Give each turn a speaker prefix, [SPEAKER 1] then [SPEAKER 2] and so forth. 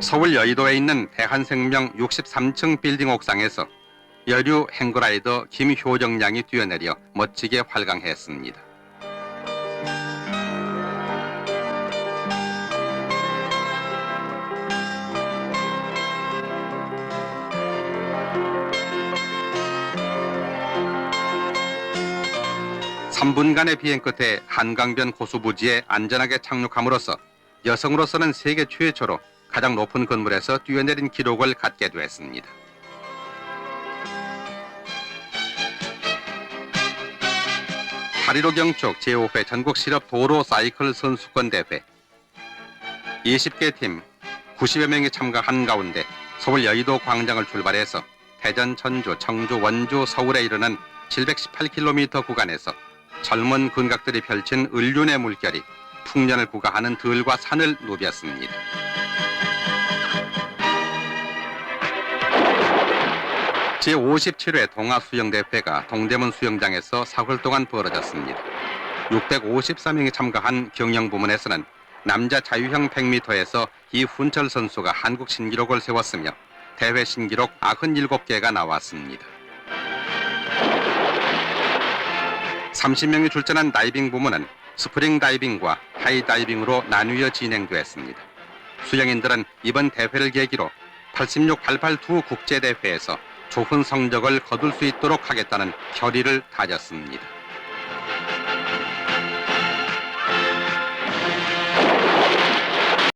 [SPEAKER 1] 서울 여의도에 있는 대한생명 63층 빌딩 옥상에서 여류 행거라이더 김효정 양이 뛰어내려 멋지게 활강했습니다. 삼분간의 비행 끝에 한강변 고수부지에 안전하게 착륙함으로써 여성으로서는 세계 최초로 가장 높은 건물에서 뛰어내린 기록을 갖게 됐습니다. 파리로 경축 제5회 전국 실업 도로 사이클 선수권 대회 20개 팀 90여 명이 참가한 가운데 서울 여의도 광장을 출발해서 대전, 전주, 청주, 원주, 서울에 이르는 718km 구간에서 젊은 군각들이 펼친 을륜의 물결이 풍년을 구가하는 들과 산을 누볐습니다. 제57회 동아수영대회가 동대문 수영장에서 사흘 동안 벌어졌습니다. 654명이 참가한 경영 부문에서는 남자 자유형 100m에서 이훈철 선수가 한국 신기록을 세웠으며 대회 신기록 97개가 나왔습니다. 30명이 출전한 다이빙 부문은 스프링 다이빙과 하이 다이빙으로 나뉘어 진행됐습니다. 수영인들은 이번 대회를 계기로 86, 88 두 국제대회에서 좋은 성적을 거둘 수 있도록 하겠다는 결의를 다졌습니다.